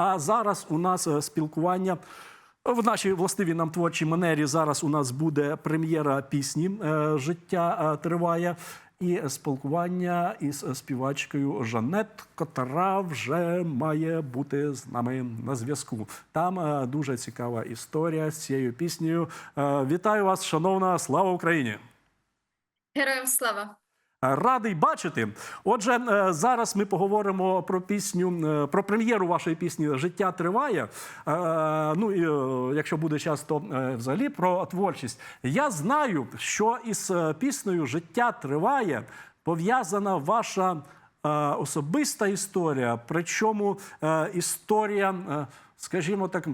А зараз у нас е, спілкування. В нашій властивій нам творчій манері зараз у нас буде прем'єра пісні е, Життя е, триває і спілкування із співачкою Жанет, котра вже має бути з нами на зв'язку. Там дуже цікава історія з цією піснею. Вітаю вас, шановна слава Україні! Героям слава! Радий бачити. Отже, е, зараз ми поговоримо про пісню, е, про прем'єру вашої пісні Життя триває. Е, Ну і якщо буде час, то взагалі про творчість. Я знаю, що із піснею Життя триває пов'язана ваша особиста історія, причому історія, скажімо так,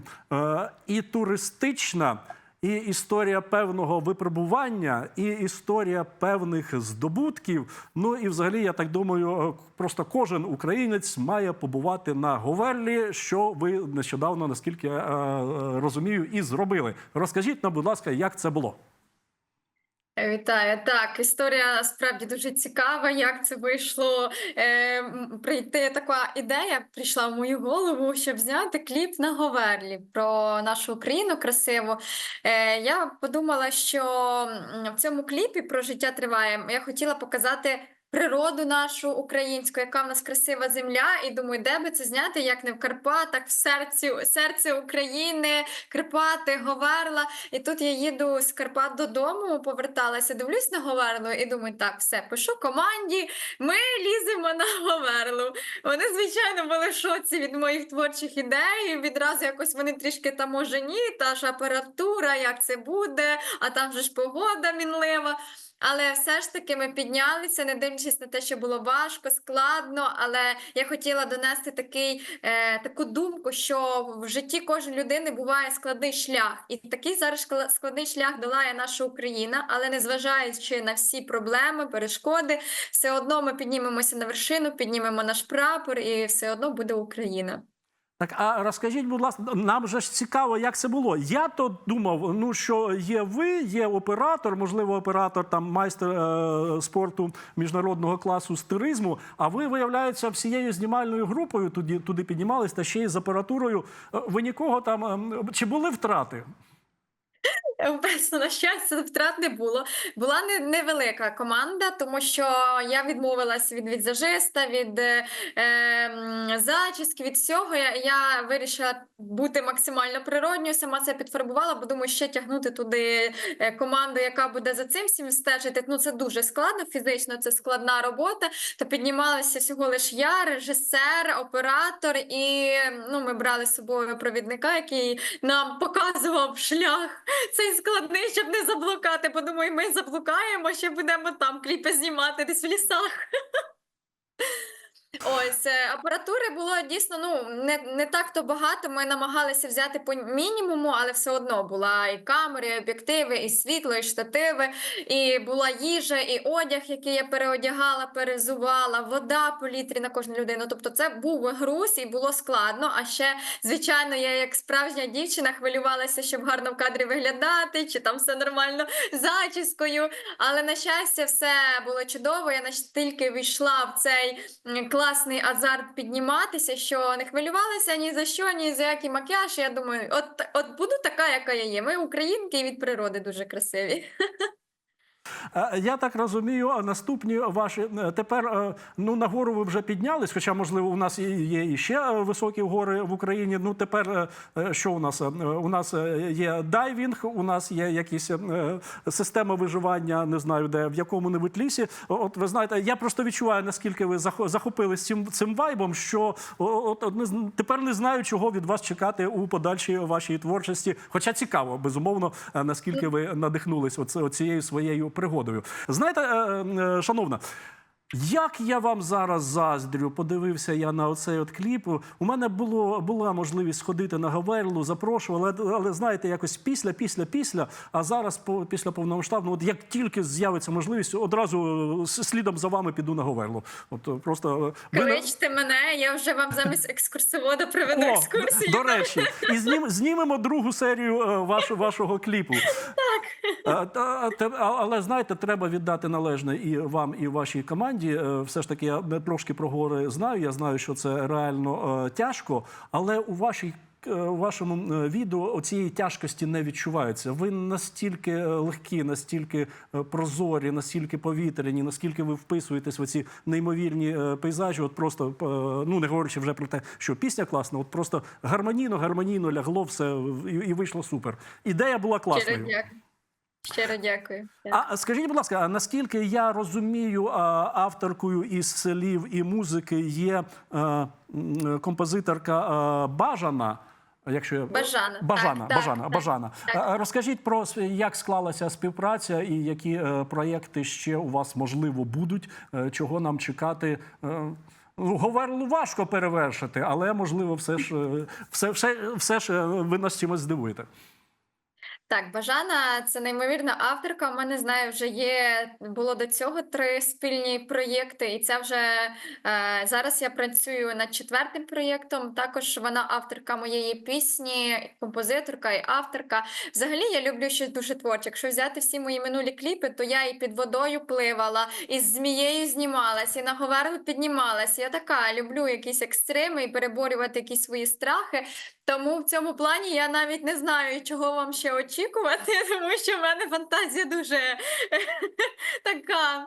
і туристична. І історія певного випробування, і історія певних здобутків. Ну і взагалі, я так думаю, е, просто кожен українець має побувати на Говерлі, що ви нещодавно, наскільки я е, розумію, і зробили. Розкажіть нам, будь ласка, як це було? Вітаю. Так, історія справді дуже цікава. Як це вийшло? Е, прийти така ідея прийшла в мою голову, щоб зняти кліп на Говерлі про нашу Україну красиву. Е, я подумала, що в цьому кліпі про життя триває. Я хотіла показати. Природу нашу українську, яка в нас красива земля, і думаю, де би це зняти, як не в Карпатах, в серці, серці України, Карпати, Говерла. І тут я їду з Карпат додому, поверталася, дивлюсь на Говерлу і думаю, так, все, пишу команді, ми ліземо на Говерлу. Вони, звичайно, були в шоці від моїх творчих ідей. Відразу якось вони трішки там може ні, та ж апаратура, як це буде, а там же ж погода мінлива. Але все ж таки ми піднялися, не дивлячись на те, що було важко, складно. Але я хотіла донести такий, е, таку думку, що в житті кожної людини буває складний шлях, і такий зараз складний шлях долає наша Україна. Але незважаючи на всі проблеми, перешкоди, все одно ми піднімемося на вершину, піднімемо наш прапор, і все одно буде Україна. Так, а розкажіть, будь ласка, нам же ж цікаво, як це було. Я то думав, ну що є ви, є оператор, можливо, оператор там майстер е, спорту міжнародного класу з туризму. А ви, виявляється, всією знімальною групою туди, туди піднімались та ще й з апаратурою. Е, Ви нікого там е чи були втрати? Просто, на щастя, втрат не було. Була не, невелика команда, тому що я відмовилась від візажиста, від е, зачіски, від всього. Я, я вирішила бути максимально природньою, сама це підфарбувала, бо думаю, ще тягнути туди е, команду, яка буде за цим всім стежити. Ну це дуже складно, фізично це складна робота. То піднімалася всього лиш я, режисер, оператор, і ну, ми брали з собою провідника, який нам показував шлях цей складний, щоб не заблукати, бо думаю, ми заблукаємо, ще будемо там кліпи знімати десь в лісах. Ось е, апаратури було дійсно ну не, не так то багато. Ми намагалися взяти по мінімуму, але все одно була і камери, і об'єктиви, і світло, і штативи, і була їжа, і одяг, який я переодягала, перезувала, вода по літрі на кожну людину. Тобто, це був груз і було складно. А ще, звичайно, я як справжня дівчина хвилювалася, щоб гарно в кадрі виглядати, чи там все нормально з зачіскою. Але на щастя, все було чудово. Я настільки війшла в цей м, класний азарт підніматися, що не хвилювалася ні за що, ні за який макіяж. Я думаю, от, от буду така, яка я є. Ми українки і від природи дуже красиві. Е, Я так розумію, наступні ваші е, тепер е, ну на гору ви вже піднялись, хоча можливо у нас є і ще високі гори в Україні. Ну тепер що у нас? У нас є дайвінг, у нас є якісь система виживання, не знаю де в якому-небудь лісі. От ви знаєте, я просто відчуваю, наскільки ви захо- захопились цим цим вайбом, що от, от тепер не знаю, чого від вас чекати у подальшій вашій творчості. Хоча цікаво, безумовно, наскільки ви надихнулись оце, оцією своєю пригодою. Знаєте, е, е, шановна. Як я вам зараз заздрю, подивився я на оцей от кліп. У мене було була можливість сходити на Гаверлу, запрошували, але, але знаєте, якось після, після, після. А зараз, по, після повномасштабного, от як тільки з'явиться можливість, одразу е, слідом за вами піду на Гаверлу. От е, просто е, ви Кличте мене, я вже вам замість екскурсовода проведу О, екскурсію. до речі, і знім, знімемо другу серію е, вашого, кліпу. Е, та- те- а- Але знаєте, треба віддати належне і вам, і вашій команді. Е, Все ж таки, я трошки про гори знаю. Я знаю, що це реально е, тяжко, але у вашій. е, У вашому відео оцієї тяжкості не відчувається. Ви настільки легкі, настільки прозорі, настільки повітряні, наскільки ви вписуєтесь в оці неймовірні пейзажі. От просто ну не говорячи вже про те, що пісня класна, от просто гармонійно, гармонійно лягло все і, вийшло супер. Ідея була класною. Щиро дякую. А скажіть, будь ласка, наскільки я розумію, авторкою із слів і музики є е, композиторка е, Бажана. Якщо я... Бажана, Бажана, так, Бажана, так, Бажана. так. Розкажіть про як склалася співпраця і які е, проєкти ще у вас можливо будуть, чого нам чекати. Ну, важко перевершити, але можливо, все ж все, все, все ж ви нас чимось здивуєте. Так, Бажана це неймовірна авторка. У мене знаю, вже є було до цього три спільні проєкти, і це вже е, зараз я працюю над четвертим проєктом. Також вона авторка моєї пісні, композиторка і авторка. Взагалі я люблю щось дуже творче. Якщо взяти всі мої минулі кліпи, то я і під водою пливала, і з змією знімалась, і на говерлу піднімалась. Я така люблю якісь екстреми і переборювати якісь свої страхи. Тому в цьому плані я навіть не знаю, чого вам ще очікувати, тому що в мене фантазія дуже така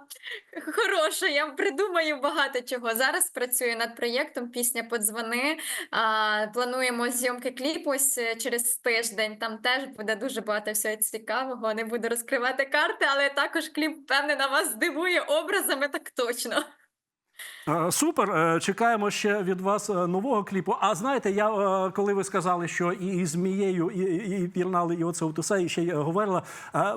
хороша. Я придумаю багато чого. Зараз працюю над проєктом Пісня подзвони. А, плануємо зйомки кліпу ось е, через тиждень. Там теж буде дуже багато всього цікавого. Не буду розкривати карти, але також кліп, певне, на вас здивує образами, так точно. Е, Супер, Е, чекаємо ще від вас е, нового кліпу. А знаєте, я коли ви сказали, що і, змією, і, і, пірнали, і оце от усе, і ще й говорила.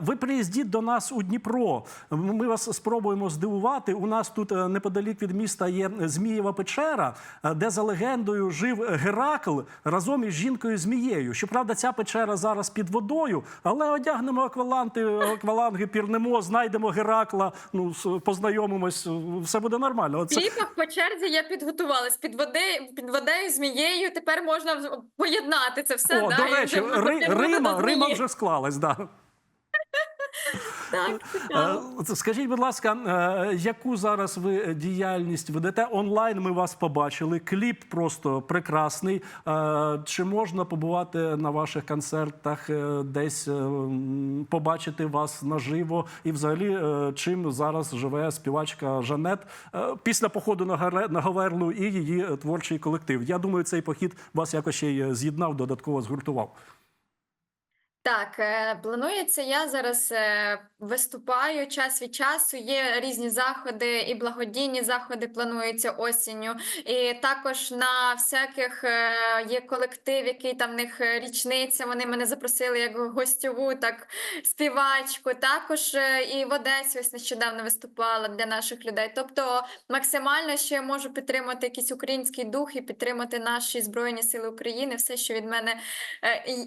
Ви приїздіть до нас у Дніпро. Ми вас спробуємо здивувати. У нас тут неподалік від міста є Змієва печера, де за легендою жив Геракл разом із жінкою Змією. Щоправда, ця печера зараз під водою, але одягнемо акваланти, акваланги, пірнемо, знайдемо Геракла, ну познайомимось, все буде нормально. Оце- В кліпах по черзі я підготувалась під водою, під водею, змією. Тепер можна поєднати це все. О, да, до речі, вже Ри, Рима, Рима вже склалась. Да. Так, цікаво. Е, це Скажіть, будь ласка, е, яку зараз ви діяльність ведете? Онлайн ми вас побачили. Кліп просто прекрасний. Е, Чи можна побувати на ваших концертах, е, десь е, побачити вас наживо? І взагалі, е, чим зараз живе співачка Жанет е, після походу на Говерлу і її е, творчий колектив? Я думаю, цей похід вас якось ще й е, з'єднав, додатково згуртував. Так, е, планується. Я зараз е, виступаю час від часу. Є різні заходи і благодійні заходи плануються осінню. І також на всяких е, є колектив, який там в них річниця. Вони мене запросили як гостьову, так співачку. Також і в Одесі ось нещодавно виступала для наших людей. Тобто максимально ще я можу підтримати якийсь український дух і підтримати наші збройні сили України. Все, що від мене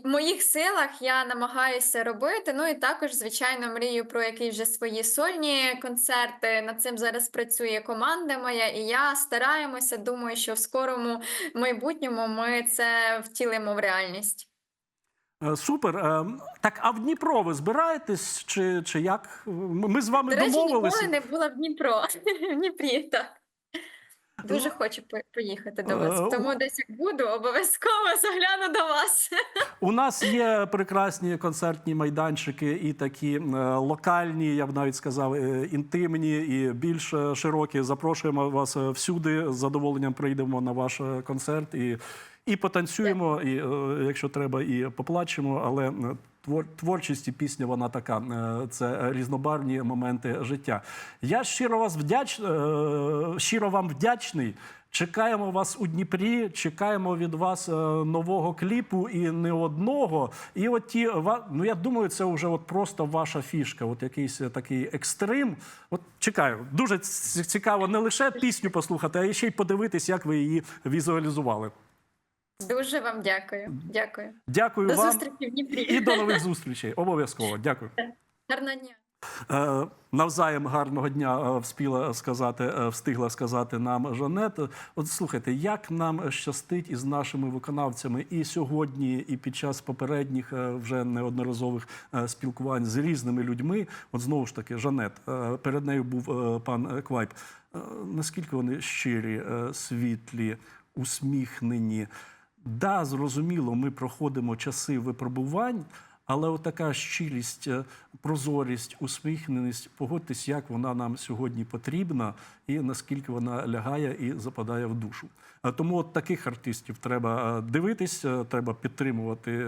в моїх силах я намагаюся робити. Ну і також, звичайно, мрію про якісь вже свої сольні концерти. Над цим зараз працює команда моя, і я стараємося. Думаю, що в скорому майбутньому ми це втілимо в реальність. Е, Супер. Е, Так, а в Дніпро ви збираєтесь чи, чи як? Ми з вами До речі, домовилися. ніколи не була в Дніпро. В Дніпрі, так. Дуже хочу поїхати до е, вас. Тому десь як буду, обов'язково загляну до вас. У нас є прекрасні концертні майданчики і такі е, локальні, я б навіть сказав, е, інтимні і більш широкі. Запрошуємо вас всюди. З задоволенням прийдемо на ваш концерт і, і потанцюємо, і е, якщо треба, і поплачемо. Але е, твор- творчість пісня вона така. е, Це різнобарвні моменти життя. Я щиро вас вдяч, е, щиро вам вдячний. Чекаємо вас у Дніпрі, чекаємо від вас е, нового кліпу і не одного. І от ті ну я думаю, це вже от просто ваша фішка. От якийсь е, такий екстрим. От чекаю. Дуже цікаво не лише пісню послухати, а ще й подивитись, як ви її візуалізували. Дуже вам дякую. Дякую. Дякую До вам зустрічі в Дніпрі. і до нових зустрічей. Обов'язково. Дякую. Гарного дня. Е, Навзаєм гарного дня е, вспіла сказати, е, встигла сказати нам Жанет. От слухайте, як нам щастить із нашими виконавцями і сьогодні, і під час попередніх вже неодноразових спілкувань з різними людьми. От знову ж таки, Жанет, перед нею був пан Квайп. Наскільки вони щирі, світлі, усміхнені? Да, зрозуміло, ми проходимо часи випробувань, але отака щирість, е, прозорість, усміхненість, погодьтесь, як вона нам сьогодні потрібна, і наскільки вона лягає і западає в душу. Е, Тому от таких артистів треба е, дивитись, треба підтримувати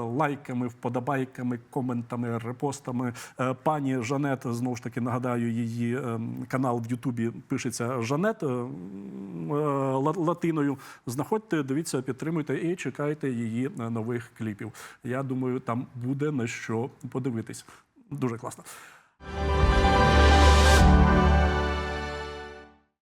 лайками, вподобайками, коментами, репостами. Пані Жанет, знову ж таки нагадаю, її канал в Ютубі пишеться Жанет латиною. Знаходьте, дивіться, підтримуйте і чекайте її нових кліпів. Я думаю, там буде на що подивитись. Дуже класно.